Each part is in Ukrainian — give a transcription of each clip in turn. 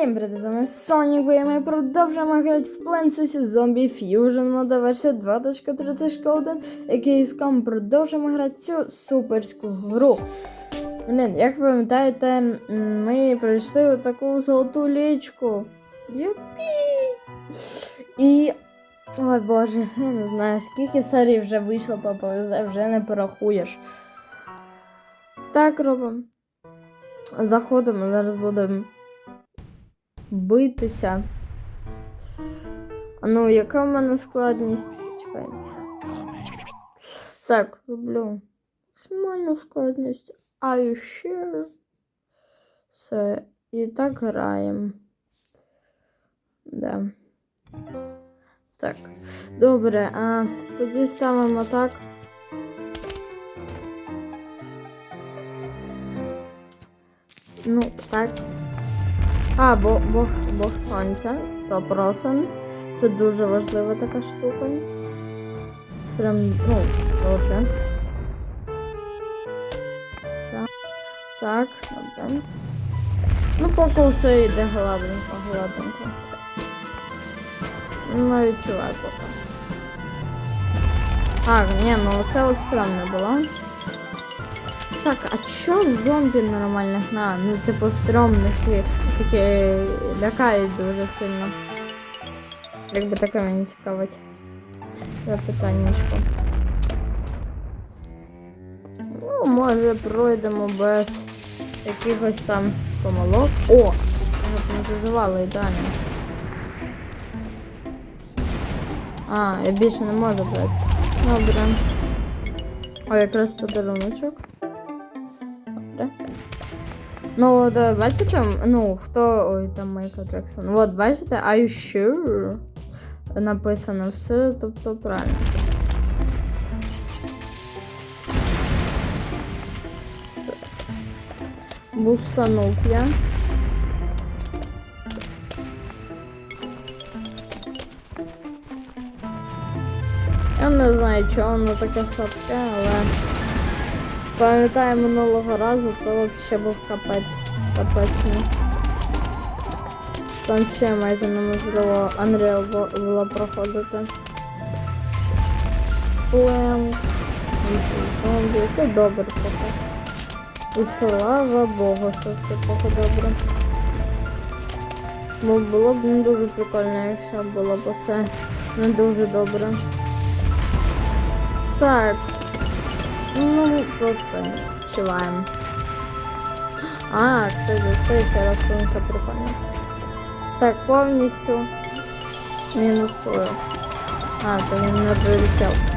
Всім привіт, з вами Сонік, і ми продовжуємо грати в Plants. Zombie Fusion мода версія 2.30.1, який з ком продовжуємо грати цю суперську гру. Блін, як ви пам'ятаєте, ми пройшли таку золоту лічку. Юпі! І. Ой боже, я не знаю, скільки серій вже вийшло ПВЗ, вже не порахуєш. Так робимо. Заходимо, зараз будемо битися. А ну, яка в мене складність? Чекай. Так, роблю максимальну складність. You sure? Все. І так граємо. Да. Так. Добре, а тоді ставимо так. Ну, так. А, бо, бог, бог сонця, 100%. Це дуже важлива така штука. Прям, ну, дуже. Так. Так, добре. Ну, поки все йде гладенько, гладенько. Ну, відчуваю поки. Так, ні, ну це от стрьомно було. Так, а чо зомбі нормальних на? Ну, типу, стрьомних, які, які лякають дуже сильно. Якби таке мені цікавить. Запитаннячко. Ну, може пройдемо без якихось там помилок. О! Гіпнотизували ідеально. А, я більше не можу брати. Добре. О, якраз подаруночок. Ну, от, бачите, ну, хто. Ой, там Майкл Джексон. От, бачите, are you sure? Написано все, тобто правильно. Все. Бустанув я. Я не знаю, чого воно таке слабке, але пам'ятаю минулого разу, то ще був капець. Капець. Там ще майже неможливо Unreal було проходити. Плем. Все добре поки. І слава Богу, що все поки добре. Бо було б не дуже прикольно, якщо було б все не дуже добре. Так. Ну, просто відчуваємо. А, кстати, це ще раз сумка прикольна. Так, повністю мінусую. А, то він не вилетів.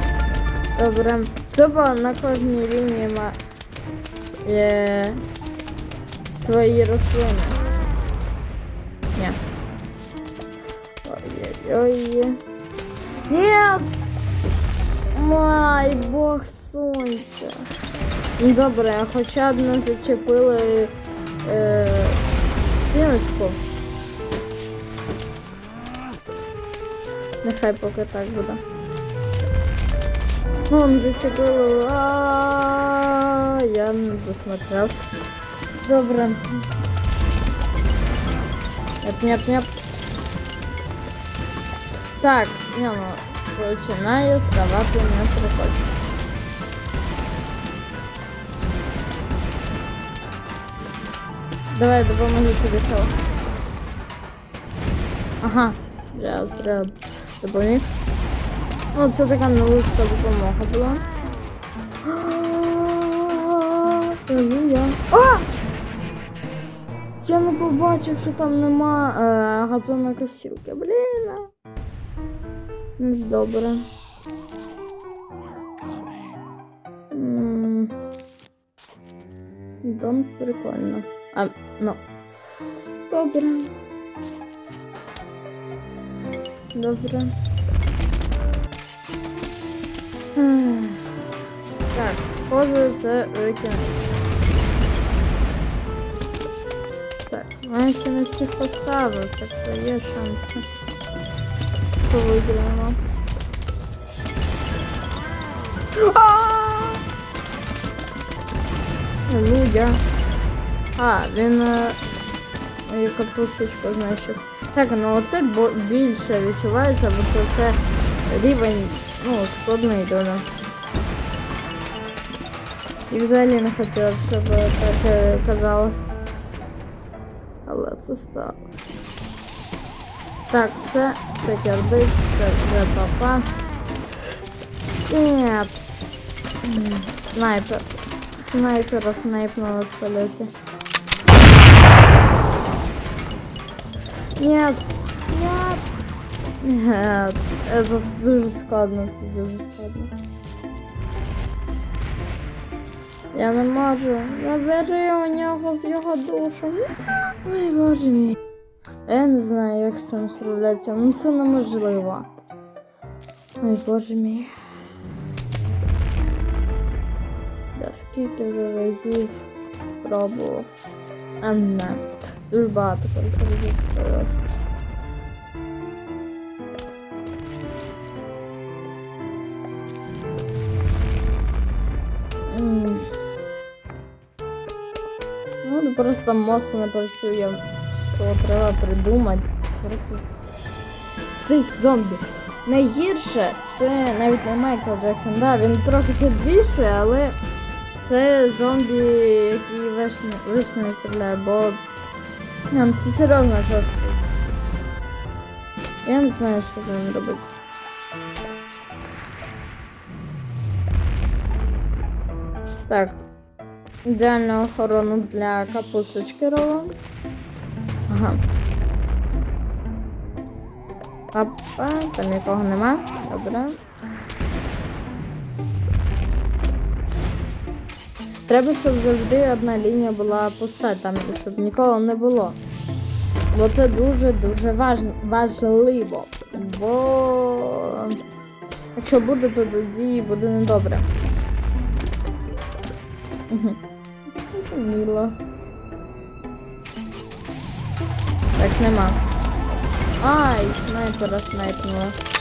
Добре. Тобто на кожній лінії ма... є свої рослини. Ні. Ой-ой-ой. Ні! Май, бог сонця. Ну добре, хоча б не зачепили е, стіночку. Нехай поки так буде. Ну, не зачепили. Я не досмотрел. Добре. Няп-няп-няп. Так, не, ну, починає ставати неприкольно. Давай допоможу тобі чого. Ага, я зря допоміг. Ну, це така невеличка допомога була. А! Я не побачив, що там нема е, газонокосілки. Блін. Добре. Дом прикольно. А, ну. Добре. Добре. Ех. Так, схоже, це викинуть. Так, я ще не всіх поставив, так що є шанси. Що виграємо. Людя. А, він. е, капусточку знищив. Так, ну оце більше відчувається, бо це рівень, ну, складний дуже. І взагалі не хотілося, щоб так е, казалось. Але це сталося. Так, це, це кирдик, це вже папа. Нет. Снайпер. Снайпера снайпнула в полете. Нет. Нет. Нет. Это дуже складно, це дуже складно. Я не можу. Забери у нього з його душу. Ой, боже мій. Я не знаю, як з цим справлятися. Ну це неможливо. Ой, боже мій. Да скільки вже разів спробував. А не. Дуже багато коротше разів спробував. Ну, просто мозк не працює. Що треба придумати цих зомбі. Найгірше це навіть не Майкл Джексон. Да, він трохи підбільшує, але це зомбі, вечно, вечно не стріляє, бо ну, це серйозно жорстко. Я не знаю, що з ним робити. Так. Ідеальну охорону для капусточки робимо. Ага. Опа, там нікого нема. Добре. Треба, щоб завжди одна лінія була пуста, там, щоб нікого не було. Бо це дуже-дуже важн... важливо. Бо якщо буде, то тоді буде недобре. Угу. Мило. Так, нема. Ай, снайпера снайпнула.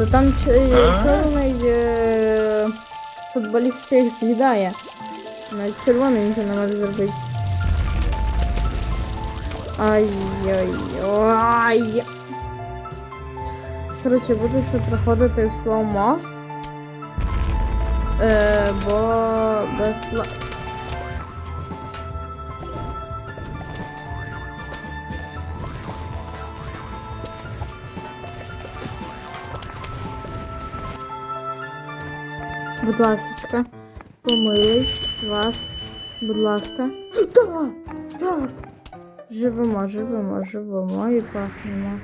То там чорний е- футболіст всіх з'їдає. Навіть червоний нічого не може зробити. Ай-яй-яй. Коротше, буду це проходити в слоумо. Е, бо без Будь ласочка, помилуй вас, будь ласка. Так, так. Живемо, живемо, живемо і пахнемо.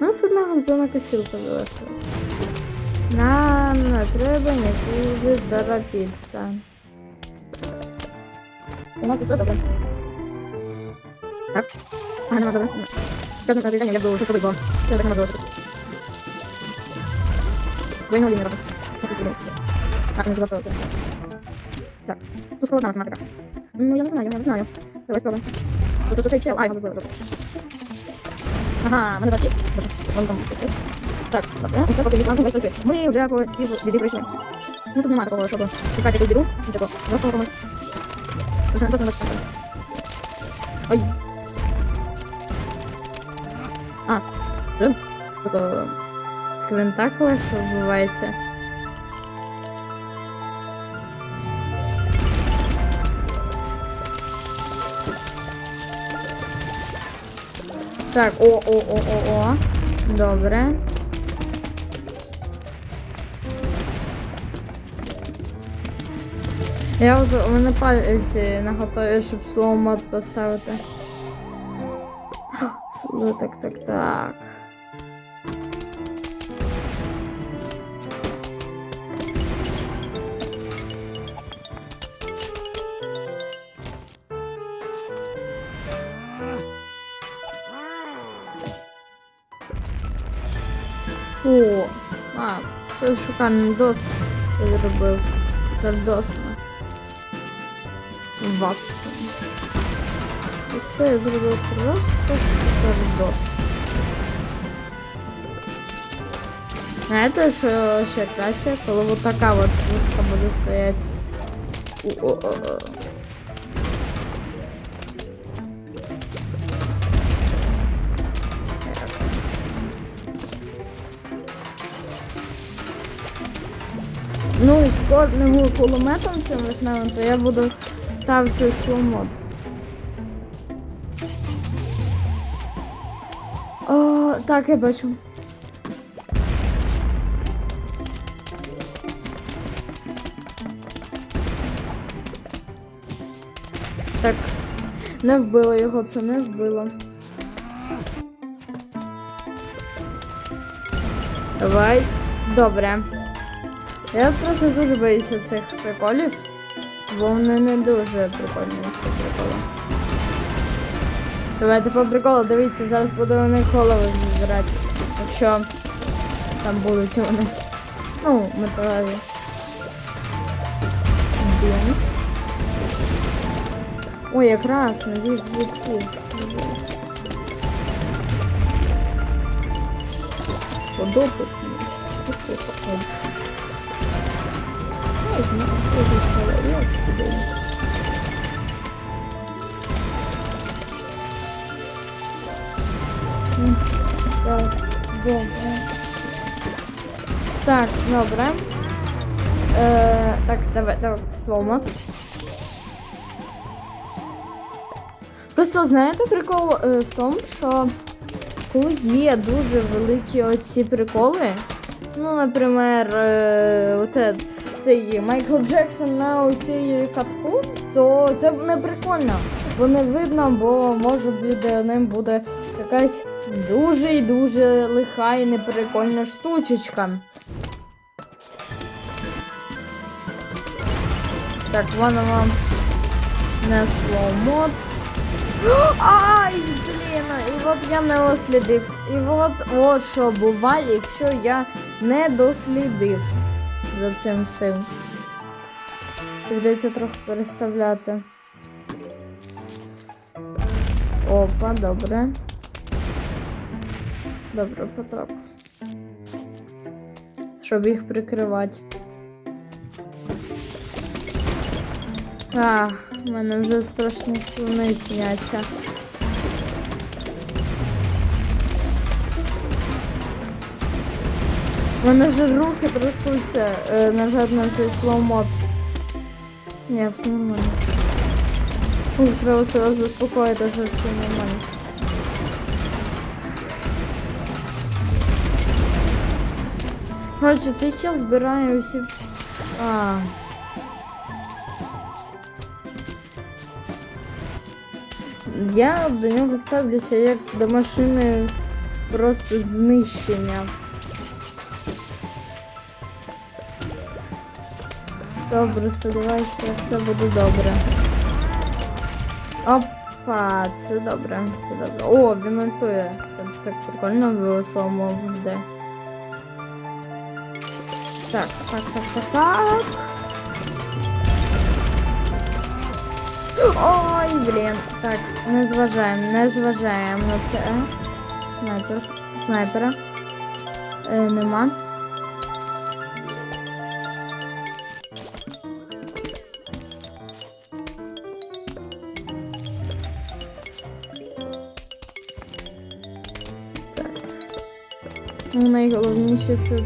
У нас одна зона косілка залишилась. Нам не треба нікуди торопитися. У нас все добре. Так? А, нема добре. Кожне повідомлення я буду що бо це так не можу. Двойну лінію робимо. А, не це. Так. Тут складна математика. Ну, я не знаю, я не знаю. Давай спробуємо. Тут цей чел. А, його вибили, добре. Ага, мене ваш є. Боже, вон там. Так, добре. Все, поки вікна весь працює. Ми вже по пів біди. Ну, тут немає такого, щоб шукати якусь біду. Нічого. Просто комусь. Просто не бачити. Ой. А, що? Тобто, він так легко Так, о, о, о, о, о. Добре. Я от у мене пальці наготові, щоб слово мод поставити. Так, так, так. Це шукальний дос зробив. Кардосно. Вапсом. І все я зробив просто кардос. Знаєте, що ще краще, коли от така от пушка буде стояти. Кожним кулеметом цим весневим, то я буду ставити сломот. О, так, я бачу. Так, не вбило його, це не вбило. Давай. Добре. Я просто дуже боюся цих приколів, бо вони не дуже прикольні ці приколи. Давайте по приколу, дивіться, зараз буду у них голови збирати. Якщо там будуть вони. Ну, металеві. Бінс. Ой, якраз, надіюсь, ці. Подобається. Добре. Так, добре. Е, так, давай, давай, сломат. Просто знаєте, прикол е, в тому, що коли є дуже великі оці приколи, ну, наприклад, е, оте, цей Майкл Джексон на цій катку, то це не прикольно. Бо не видно, бо може буде ним буде якась дуже і дуже лиха і неприкольна штучечка. Так, воно вам несло мод. Ай, блін, і от я не дослідив. І от, от що буває, якщо я не дослідив за цим всім. Прийдеться трохи переставляти. Опа, добре. Добре, потрапив. Щоб їх прикривати. А, в мене вже страшні слони сняться. У мене вже руки трясуться е, нажати на цей слоумод. Ні, все нормально. Ух, треба себе заспокоїти, що все нормально. Коротше, цей чел збирає усі. А. Я до нього ставлюся як до машини просто знищення. Добре, сподіваюся, все буде добре. Опа, все добре, все добре. О, він ультує. Це так прикольно вилосло мов йде. Так, так, так, так, так. Ой, блін. Так, не зважаємо, не зважаємо на це. Снайпер. Снайпера. Е, нема. Найголовніше це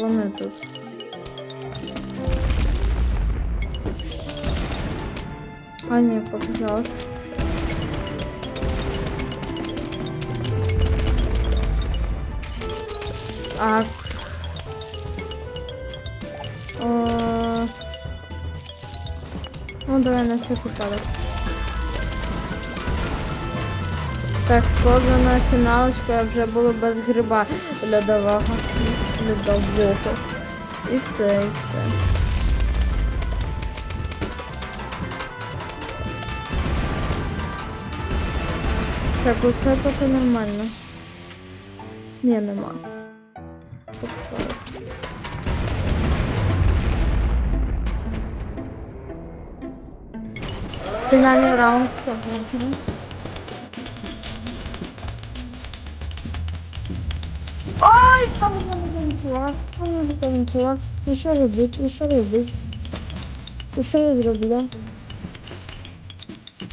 вони тут. А, ні, показалось. Так. О... Ну, давай на всякий випадок. Так, схоже на фіналочку я вже була без гриба льодового. Льодового. І все, і все. Так, усе поки нормально. Ні, нема. Фінальний раунд Ой, там закінчила. Вона закінчила. І що робити? І що робити? І я зроблю?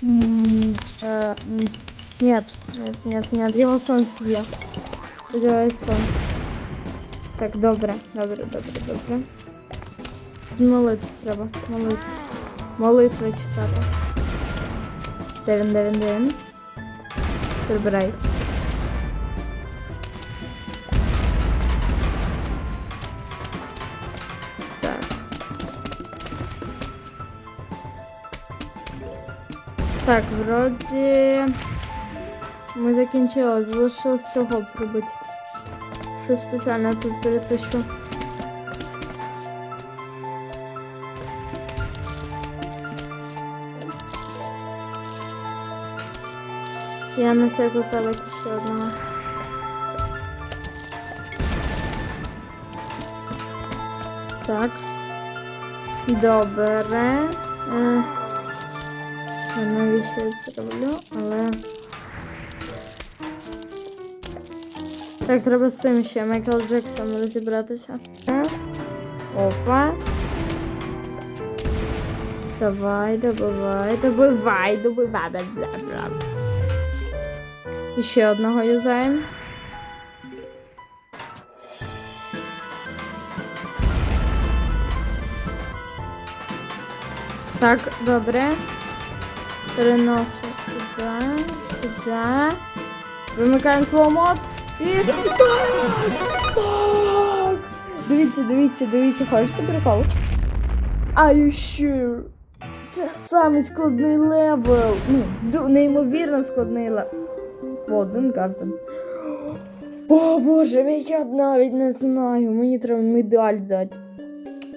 М, е, м, Нет, нет, нет, нет, його сон зб'є. Сподіваюсь, сон. Так, добре, добре, добре, добре. Молитись треба, молитись. Молитви читати. Де він, де він, де він? Прибирай. Так, вроді ми закінчили, залишилось цього пробити. Що спеціально тут перетащу. Я на всяк випадок ще одного. Так. Добре. Я навіщо я це роблю, але. Так, треба з цим ще Майкл Джексон розібратися. Опа. Давай, добивай, добивай, добивай, бля, бля. І ще одного юзаємо. Так, добре. Переношу сюди, сюди. Вимикаємо сломот. І так! Дивіться, дивіться, дивіться, хочете прикол? Are you sure? Це самий складний левел. Ну, неймовірно складний левел. Воден Гарден. О боже, я навіть не знаю. Мені треба медаль дати.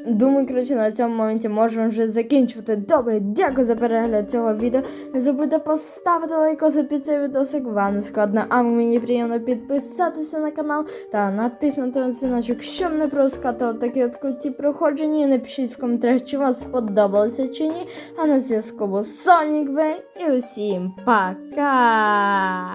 Думаю, коротше, на цьому моменті можемо вже закінчувати. Добре, дякую за перегляд цього відео. Не забудьте поставити лайкоси під цей відосик. Вам не складно, а мені приємно підписатися на канал та натиснути на дзвіночок, щоб не пропускати такі от круті проходження. Напишіть в коментарях, чи вам сподобалося чи ні. А на зв'язку був Сонік Вей і усім пока!